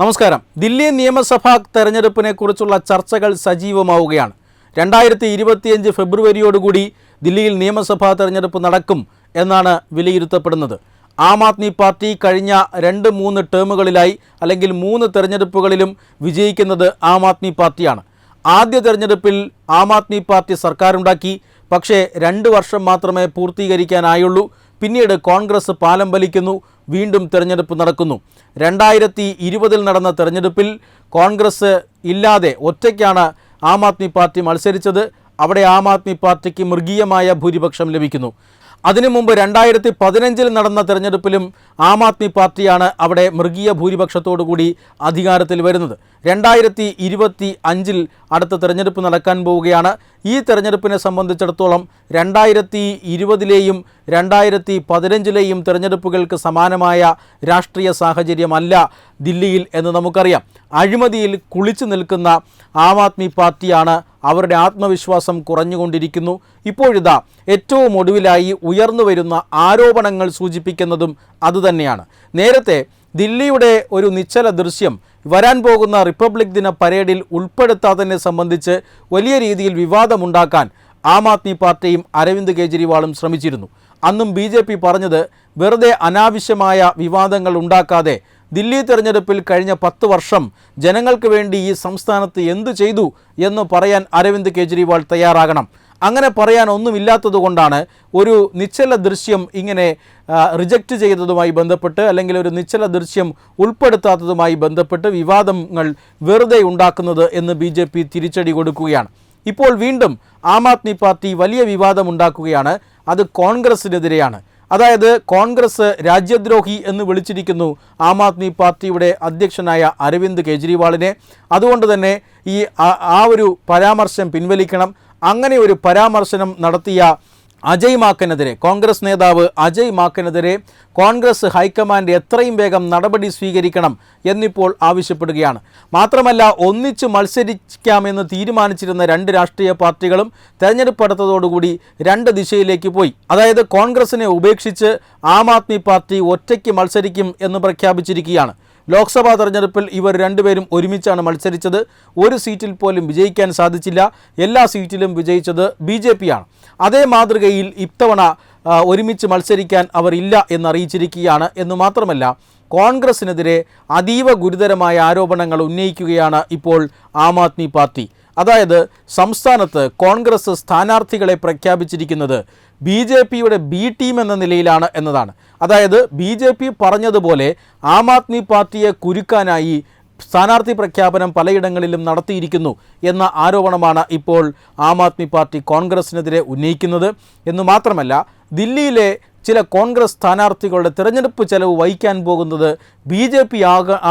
നമസ്കാരം. ദില്ലി നിയമസഭാ തെരഞ്ഞെടുപ്പിനെ കുറിച്ചുള്ള ചർച്ചകൾ സജീവമാവുകയാണ്. രണ്ടായിരത്തി ഇരുപത്തിയഞ്ച് ഫെബ്രുവരിയോടുകൂടി ദില്ലിയിൽ നിയമസഭാ തെരഞ്ഞെടുപ്പ് നടക്കും എന്നാണ് വിലയിരുത്തപ്പെടുന്നത്. ആം ആദ്മി പാർട്ടി കഴിഞ്ഞ രണ്ട് മൂന്ന് ടേമുകളിലായി അല്ലെങ്കിൽ മൂന്ന് തെരഞ്ഞെടുപ്പുകളിലും വിജയിക്കുന്നത് ആം ആദ്മി പാർട്ടിയാണ്. ആദ്യ തെരഞ്ഞെടുപ്പിൽ ആം ആദ്മി പാർട്ടി സർക്കാരുണ്ടാക്കി. പക്ഷേ രണ്ട് വർഷം മാത്രമേ പൂർത്തീകരിക്കാനായുള്ളൂ. പിന്നീട് കോൺഗ്രസ് പാലം വലിക്കുന്നു വീണ്ടും തെരഞ്ഞെടുപ്പ് നടക്കുന്നു. രണ്ടായിരത്തി ഇരുപതിൽ നടന്ന തെരഞ്ഞെടുപ്പിൽ കോൺഗ്രസ് ഇല്ലാതെ ഒറ്റയ്ക്കാണ് ആം ആദ്മി പാർട്ടി മത്സരിച്ചത്. അവിടെ ആം ആദ്മി പാർട്ടിക്ക് മൃഗീയമായ ഭൂരിപക്ഷം ലഭിക്കുന്നു. അതിനു മുമ്പ് രണ്ടായിരത്തി പതിനഞ്ചിൽ നടന്ന തെരഞ്ഞെടുപ്പിലും ആം ആദ്മി പാർട്ടിയാണ് അവിടെ മൃഗീയ ഭൂരിപക്ഷത്തോടുകൂടി അധികാരത്തിൽ വരുന്നത്. രണ്ടായിരത്തി ഇരുപത്തി അഞ്ചിൽ അടുത്ത തെരഞ്ഞെടുപ്പ് നടക്കാൻ പോവുകയാണ്. ഈ തെരഞ്ഞെടുപ്പിനെ സംബന്ധിച്ചിടത്തോളം രണ്ടായിരത്തി ഇരുപതിലെയും രണ്ടായിരത്തി പതിനഞ്ചിലെയും തെരഞ്ഞെടുപ്പുകൾക്ക് സമാനമായ രാഷ്ട്രീയ സാഹചര്യമല്ല ദില്ലിയിൽ എന്ന് നമുക്കറിയാം. അഴിമതിയിൽ കുളിച്ചു നിൽക്കുന്ന ആം ആദ്മി പാർട്ടിയാണ് അവരുടെ ആത്മവിശ്വാസം കുറഞ്ഞുകൊണ്ടിരിക്കുന്നു. ഇപ്പോഴിതാ ഏറ്റവും ഒടുവിലായി ഉയർന്നു വരുന്ന ആരോപണങ്ങൾ സൂചിപ്പിക്കുന്നതും അതുതന്നെയാണ്. നേരത്തെ ദില്ലിയുടെ ഒരു നിശ്ചല ദൃശ്യം വരാൻ പോകുന്ന റിപ്പബ്ലിക് ദിന പരേഡിൽ ഉൾപ്പെടുത്താത്തതിനെ സംബന്ധിച്ച് വലിയ രീതിയിൽ വിവാദമുണ്ടാക്കാൻ ആം ആദ്മി പാർട്ടിയും അരവിന്ദ് കെജ്രിവാളും ശ്രമിച്ചിരുന്നു. അന്നും ബി ജെ പി പറഞ്ഞത് വെറുതെ അനാവശ്യമായ വിവാദങ്ങൾ ഉണ്ടാക്കാതെ ദില്ലി തെരഞ്ഞെടുപ്പിൽ കഴിഞ്ഞ പത്ത് വർഷം ജനങ്ങൾക്ക് വേണ്ടി ഈ സംസ്ഥാനത്ത് എന്തു ചെയ്തു എന്ന് പറയാൻ അരവിന്ദ് കെജ്രിവാൾ തയ്യാറാകണം. അങ്ങനെ പറയാൻ ഒന്നുമില്ലാത്തതുകൊണ്ടാണ് ഒരു നിശ്ചല ദൃശ്യം ഇങ്ങനെ റിജക്റ്റ് ചെയ്തതുമായി ബന്ധപ്പെട്ട് അല്ലെങ്കിൽ ഒരു നിശ്ചല ദൃശ്യം ഉൾപ്പെടുത്താത്തതുമായി ബന്ധപ്പെട്ട് വിവാദങ്ങൾ വെറുതെ ഉണ്ടാക്കുന്നത് എന്ന് ബി ജെ പി തിരിച്ചടി കൊടുക്കുകയാണ്. ഇപ്പോൾ വീണ്ടും ആം ആദ്മി പാർട്ടി വലിയ വിവാദമുണ്ടാക്കുകയാണ് അത് കോൺഗ്രസിനെതിരെയാണ്. അതായത് കോൺഗ്രസ് രാജ്യദ്രോഹി എന്ന് വിളിച്ചിരിക്കുന്നു ആം ആദ്മി പാർട്ടിയുടെ അധ്യക്ഷനായ അരവിന്ദ് കെജ്രിവാളിനെ. അതുകൊണ്ട് തന്നെ ഈ ആ- ഒരു പരാമർശം പിൻവലിക്കണം. അങ്ങനെ ഒരു പരാമർശനം നടത്തിയ അജയ് മാക്കനെതിരെ കോൺഗ്രസ് നേതാവ് അജയ് മാക്കനെതിരെ കോൺഗ്രസ് ഹൈക്കമാൻഡ് എത്രയും വേഗം നടപടി സ്വീകരിക്കണം എന്നിപ്പോൾ ആവശ്യപ്പെടുകയാണ്. മാത്രമല്ല ഒന്നിച്ച് മത്സരിക്കാമെന്ന് തീരുമാനിച്ചിരുന്ന രണ്ട് രാഷ്ട്രീയ പാർട്ടികളും തെരഞ്ഞെടുപ്പ് അടുത്തതോടുകൂടി രണ്ട് ദിശയിലേക്ക് പോയി. അതായത് കോൺഗ്രസിനെ ഉപേക്ഷിച്ച് ആം ആദ്മി പാർട്ടി ഒറ്റയ്ക്ക് മത്സരിക്കും എന്ന് പ്രഖ്യാപിച്ചിരിക്കുകയാണ്. ലോക്സഭാ തെരഞ്ഞെടുപ്പിൽ ഇവർ രണ്ടുപേരും ഒരുമിച്ചാണ് മത്സരിച്ചത്. ഒരു സീറ്റിൽ പോലും വിജയിക്കാൻ സാധിച്ചില്ല. എല്ലാ സീറ്റിലും വിജയിച്ചത് ബി ജെ പിയാണ്. അതേ മാതൃകയിൽ ഇത്തവണ ഒരുമിച്ച് മത്സരിക്കാൻ അവർ ഇല്ല എന്നറിയിച്ചിരിക്കുകയാണ്. എന്ന് മാത്രമല്ല കോൺഗ്രസിനെതിരെ അതീവ ഗുരുതരമായ ആരോപണങ്ങൾ ഉന്നയിക്കുകയാണ് ഇപ്പോൾ ആം ആദ്മി പാർട്ടി. അതായത് സംസ്ഥാനത്ത് കോൺഗ്രസ് സ്ഥാനാർത്ഥികളെ പ്രഖ്യാപിച്ചിരിക്കുന്നത് ബി ജെ പിയുടെ ബി ടീം എന്ന നിലയിലാണ് എന്നതാണ്. അതായത് ബി ജെ പി പറഞ്ഞതുപോലെ ആം ആദ്മി പാർട്ടിയെ കുരുക്കാനായി സ്ഥാനാർത്ഥി പ്രഖ്യാപനം പലയിടങ്ങളിലും നടത്തിയിരിക്കുന്നു എന്ന ആരോപണമാണ് ഇപ്പോൾ ആം ആദ്മി പാർട്ടി കോൺഗ്രസിനെതിരെ ഉന്നയിക്കുന്നത്. എന്ന് മാത്രമല്ല ദില്ലിയിലെ ചില കോൺഗ്രസ് സ്ഥാനാർത്ഥികളുടെ തിരഞ്ഞെടുപ്പ് ചെലവ് വഹിക്കാൻ പോകുന്നത് ബി ജെ പി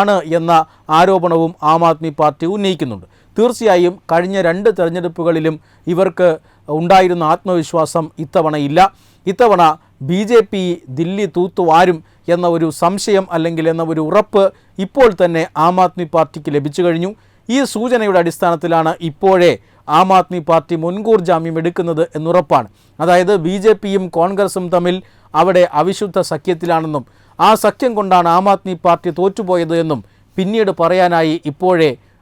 ആണ് എന്ന ആരോപണവും ആം ആദ്മി പാർട്ടി ഉന്നയിക്കുന്നുണ്ട്. തീർച്ചയായും കഴിഞ്ഞ രണ്ട് തെരഞ്ഞെടുപ്പുകളിലും ഇവർക്ക് ഉണ്ടായിരുന്ന ആത്മവിശ്വാസം ഇത്തവണ ഇല്ല ഇത്തവണ ബി ജെ പി ദില്ലി തൂത്തുവാരും എന്ന ഒരു സംശയം അല്ലെങ്കിൽ എന്ന ഒരു ഉറപ്പ് ഇപ്പോൾ തന്നെ ആം ആദ്മി പാർട്ടിക്ക് ലഭിച്ചു കഴിഞ്ഞു. ഈ സൂചനയുടെ അടിസ്ഥാനത്തിലാണ് ഇപ്പോഴേ ആം ആദ്മി പാർട്ടി മുൻകൂർ ജാമ്യം എടുക്കുന്നത് എന്നുറപ്പാണ്. അതായത് ബി ജെ പിയും കോൺഗ്രസും തമ്മിൽ അവിടെ അവിശുദ്ധ സഖ്യത്തിലാണെന്നും ആ സഖ്യം കൊണ്ടാണ് ആം ആദ്മി പാർട്ടി തോറ്റുപോയത് എന്നും പിന്നീട് പറയാനായി ഇപ്പോഴേ